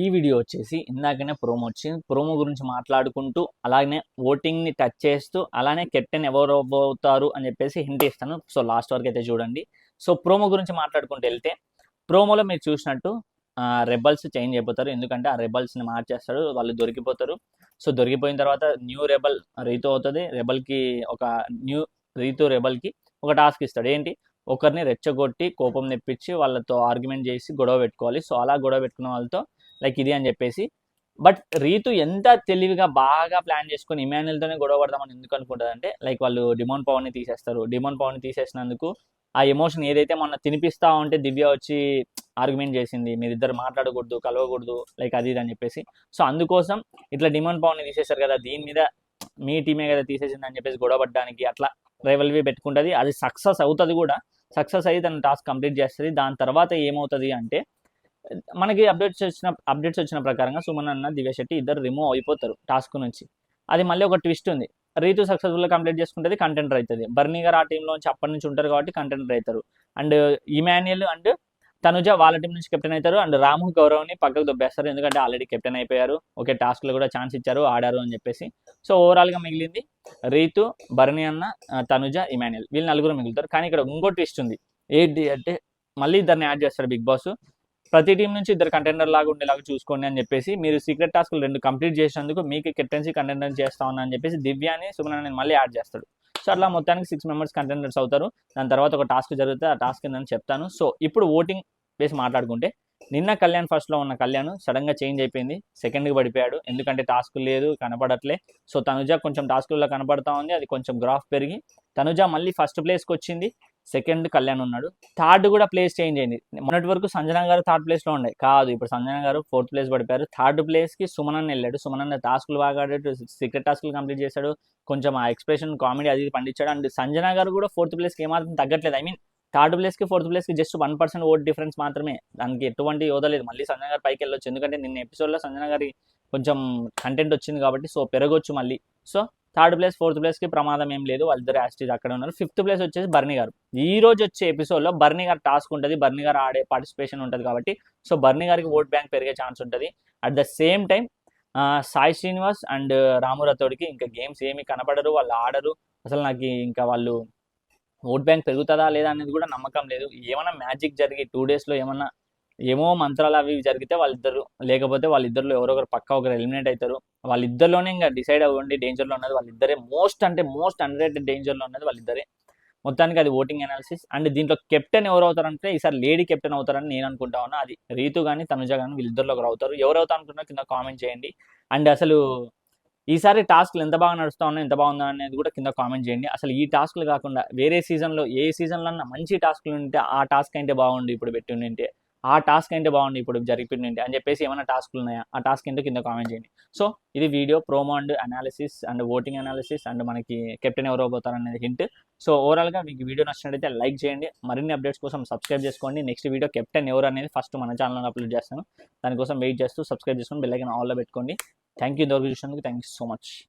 ఈ వీడియో వచ్చేసి ఇందాకనే ప్రోమో వచ్చింది ప్రోమో గురించి మాట్లాడుకుంటూ అలానే ఓటింగ్ని టచ్ చేస్తూ అలానే కెప్టెన్ ఎవరు అవుతారు అని చెప్పేసి హింట్ ఇస్తాను. సో లాస్ట్ వరకు అయితే చూడండి. సో ప్రోమో గురించి మాట్లాడుకుంటూ వెళ్తే ప్రోమోలో మీరు చూసినట్టు రెబల్స్ చేంజ్ అయిపోతారు. ఎందుకంటే ఆ రెబల్స్ని మార్చేస్తాడు వాళ్ళు దొరికిపోతారు. సో దొరికిపోయిన తర్వాత న్యూ రెబల్ రీతు అవుతుంది. రెబల్కి ఒక న్యూ రీతు రెబల్కి ఒక టాస్క్ ఇస్తాడు. ఏంటి? ఒకరిని రెచ్చగొట్టి కోపం తెప్పించి వాళ్ళతో ఆర్గ్యుమెంట్ చేసి గొడవ పెట్టుకోవాలి. సో అలా గొడవ పెట్టుకున్న వాళ్ళతో లైక్ ఇది అని చెప్పేసి. బట్ రీతు ఎంత తెలివిగా బాగా ప్లాన్ చేసుకుని ఇమాన్యుల్తోనే గొడవ పడదామని ఎందుకు అనుకుంటుంది అంటే లైక్ వాళ్ళు డిమోన్ పవర్ని తీసేస్తారు. డిమోన్ పవర్ని తీసేసినందుకు ఆ ఎమోషన్ ఏదైతే మొన్న తినిపిస్తా ఉంటే దివ్య వచ్చి ఆర్గ్యుమెంట్ చేసింది మీరిద్దరు మాట్లాడకూడదు కలవకూడదు లైక్ అది ఇది అని చెప్పేసి. సో అందుకోసం ఇట్లా డిమాండ్ పవర్ని తీసేశారు కదా దీని మీద మీ టీమే కదా తీసేసింది అని చెప్పేసి గొడవ పడ్డానికి అట్లా రైవల్వి పెట్టుకుంటుంది. అది సక్సెస్ అవుతుంది కూడా. సక్సెస్ అయ్యి తన టాస్క్ కంప్లీట్ చేస్తుంది. దాని తర్వాత ఏమవుతుంది అంటే మనకి అప్డేట్స్ వచ్చిన అప్డేట్స్ వచ్చిన ప్రకారంగా సుమన్ అన్న దివ్య శెట్టి ఇద్దరు రిమూవ్ అయిపోతారు టాస్క్ నుంచి. అది మళ్ళీ ఒక ట్విస్ట్ ఉంది. రీతు సక్సెస్ఫుల్గా కంప్లీట్ చేసుకుంటే కంటెంటర్ అవుతుంది బర్నీ గారు ఆ టీంలోంచి అప్పటి నుంచి ఉంటారు కాబట్టి కంటెంటర్ అవుతారు అండ్ ఇమాన్యుయల్ అండ్ తనుజ వాళ్ళ టీం నుంచి కెప్టెన్ అవుతారు. అండ్ రాము గౌరవ్ని పక్కకు దొబ్బేస్తారు. ఎందుకంటే ఆల్రెడీ కెప్టెన్ అయిపోయారు. ఓకే టాస్క్లో కూడా ఛాన్స్ ఇచ్చారు ఆడారు అని చెప్పేసి. సో ఓవరాల్గా మిగిలింది రీతు బర్నీ అన్న తనుజ ఇమాన్యుయల్ వీళ్ళు నలుగురు మిగులుతారు. కానీ ఇక్కడ ఇంకో ట్విస్ట్ ఉంది. ఏంటి అంటే మళ్ళీ ఇద్దరిని యాడ్ చేస్తారు బిగ్ బాస్. ప్రతి టీం నుంచి ఇద్దరు కంటెండర్ లాగా ఉండేలాగా చూసుకోండి అని చెప్పేసి మీరు సీక్రెట్ టాస్క్లు రెండు కంప్లీట్ చేసినందుకు మీకు కెప్టెన్సీ కంటెండర్ చేస్తా ఉన్నా అని చెప్పేసి దివ్యాని సుమన్ మళ్ళీ యాడ్ చేస్తాడు. సో అట్లా మొత్తానికి సిక్స్ మెంబర్స్ కంటెండర్స్ అవుతారు. దాని తర్వాత ఒక టాస్క్ జరుగుతుంది. ఆ టాస్క్ ఏందని చెప్తాను. సో ఇప్పుడు ఓటింగ్ వేసి మాట్లాడుకుంటే నిన్న కళ్యాణ్ ఫస్ట్లో ఉన్న కళ్యాణ్ సడన్గా చేంజ్ అయిపోయింది. సెకండ్కి పడిపోయాడు. ఎందుకంటే టాస్క్ లేదు కనపడట్లే. సో తనుజ కొంచెం టాస్కుల్లో కనపడతా ఉంది. అది కొంచెం గ్రాఫ్ పెరిగి తనుజ మళ్ళీ ఫస్ట్ ప్లేస్కి వచ్చింది. సెకండ్ కళ్యాణ్ ఉన్నాడు. థర్డ్ కూడా ప్లేస్ చేంజ్ అయింది. మొన్నటి వరకు సంజన గారు థర్డ్ ప్లేస్లో ఉండే. కాదు ఇప్పుడు సంజన గారు ఫోర్త్ ప్లేస్ పడిపోయారు. థర్డ్ ప్లేస్కి సుమనన్ వెళ్ళాడు. సుమనన్ టాస్క్లు బాగా ఆడాడు. సీక్రెట్ టాస్క్లు కంప్లీట్ చేశాడు. కొంచెం ఆ ఎక్స్ప్రెషన్ కామెడీ అది పండించాడు. అండ్ సంజన గారు కూడా ఫోర్త్ ప్లేస్కి ఏమాత్రం తగ్గట్లేదు. ఐ మీన్ థర్డ్ ప్లేస్కి ఫోర్త్ ప్లేస్కి just one percent vote difference మాత్రమే. దానికి ఎటువంటి యోధ లేదు. మళ్ళీ సంజన గారు పైకి వెళ్ళొచ్చు. ఎందుకంటే నిన్న ఎపిసోడ్లో సంజన గారి కొంచెం కంటెంట్ వచ్చింది కాబట్టి సో పెరగొచ్చు మళ్ళీ. సో థర్డ్ ప్లేస్ ఫోర్త్ ప్లేస్కి ప్రమాదం ఏం లేదు. వాళ్ళిద్దరు యాస్టీజ్ అక్కడ ఉన్నారు. ఫిఫ్త్ ప్లేస్ వచ్చేసి బర్నీ గారు. ఈ రోజు వచ్చే ఎపిసోడ్లో బర్నీ గారు టాస్క్ ఉంటుంది. బర్నీ గారు ఆడే పార్టిసిపేషన్ ఉంటుంది కాబట్టి సో బర్నీ గారికి ఓట్ బ్యాంక్ పెరిగే ఛాన్స్ ఉంటుంది. At the same time Sai Srinivas and రామురథోడికి ఇంకా గేమ్స్ ఏమి కనపడరు. వాళ్ళు ఆడరు. అసలు నాకు ఇంకా వాళ్ళు ఓట్ బ్యాంక్ పెరుగుతుందా లేదా అనేది కూడా నమ్మకం లేదు. ఏమైనా మ్యాజిక్ జరిగి టూ డేస్లో ఏమన్నా ఏమో మంత్రాలు అవి జరిగితే వాళ్ళిద్దరు లేకపోతే వాళ్ళిద్దరిలో ఎవరో ఒకరు పక్క ఒకరు ఎలిమినేట్ అవుతారు వాళ్ళిద్దరిలోనే ఇంకా డిసైడ్ అవ్వండి డేంజర్లో ఉన్నది వాళ్ళిద్దరే. మోస్ట్ అంటే మోస్ట్ అన్రేటెడ్ డేంజర్లో ఉన్నది వాళ్ళిద్దరే. మొత్తానికి అది ఓటింగ్ అనాలిసిస్ అండ్ దీంట్లో కెప్టెన్ ఎవరు అవుతారంటే ఈసారి లేడీ కెప్టెన్ అవుతారని నేను అనుకుంటా ఉన్నా. అది రీతు కానీ తనుజ కానీ వీళ్ళిద్దరిలో ఒకరు అవుతారు. ఎవరు అవుతారు అనుకున్నా కింద కామెంట్ చేయండి. అండ్ అసలు ఈసారి టాస్క్లు ఎంత బాగా నడుస్తా ఉన్నాయి ఎంత బాగుందా అనేది కూడా కింద కామెంట్ చేయండి. అసలు ఈ టాస్క్లు కాకుండా వేరే సీజన్లో ఏ సీజన్లో అన్నా మంచి టాస్క్లు ఉంటే ఆ టాస్క్ అంటే బాగుండు ఇప్పుడు పెట్టి ఉంటే ఆ టాస్క్ అంటే బాగుంది ఇప్పుడు జరిగిపోయింది అని చెప్పేసి ఏమైనా టాస్క్లు ఉన్నాయా? ఆ టాస్క్ ఏంటో కింద కామెంట్ చేయండి. సో ఇది video promo and analysis and voting analysis and మనకి కెప్టెన్ ఎవరు పోతారు అనేది హింట్ సో ఓవరాల్గా మీకు వీడియో నచ్చినట్టయితే లైక్ చేయండి. మరిన్ని అప్డేట్స్ కోసం సబ్స్క్రైబ్ చేసుకోండి. నెక్స్ట్ వీడియో కెప్టెన్ ఎవరు అనేది ఫస్ట్ మన ఛానల్లో అప్లోడ్ చేస్తాను. దానికోసం వెయిట్ చేస్తూ సబ్స్క్రైబ్ చేసుకొని బెల్ ఆల్లో పెట్టుకోండి. థ్యాంక్ యూ ఇంతవరకు చూసినందుకు థ్యాంక్ యూ సో మచ్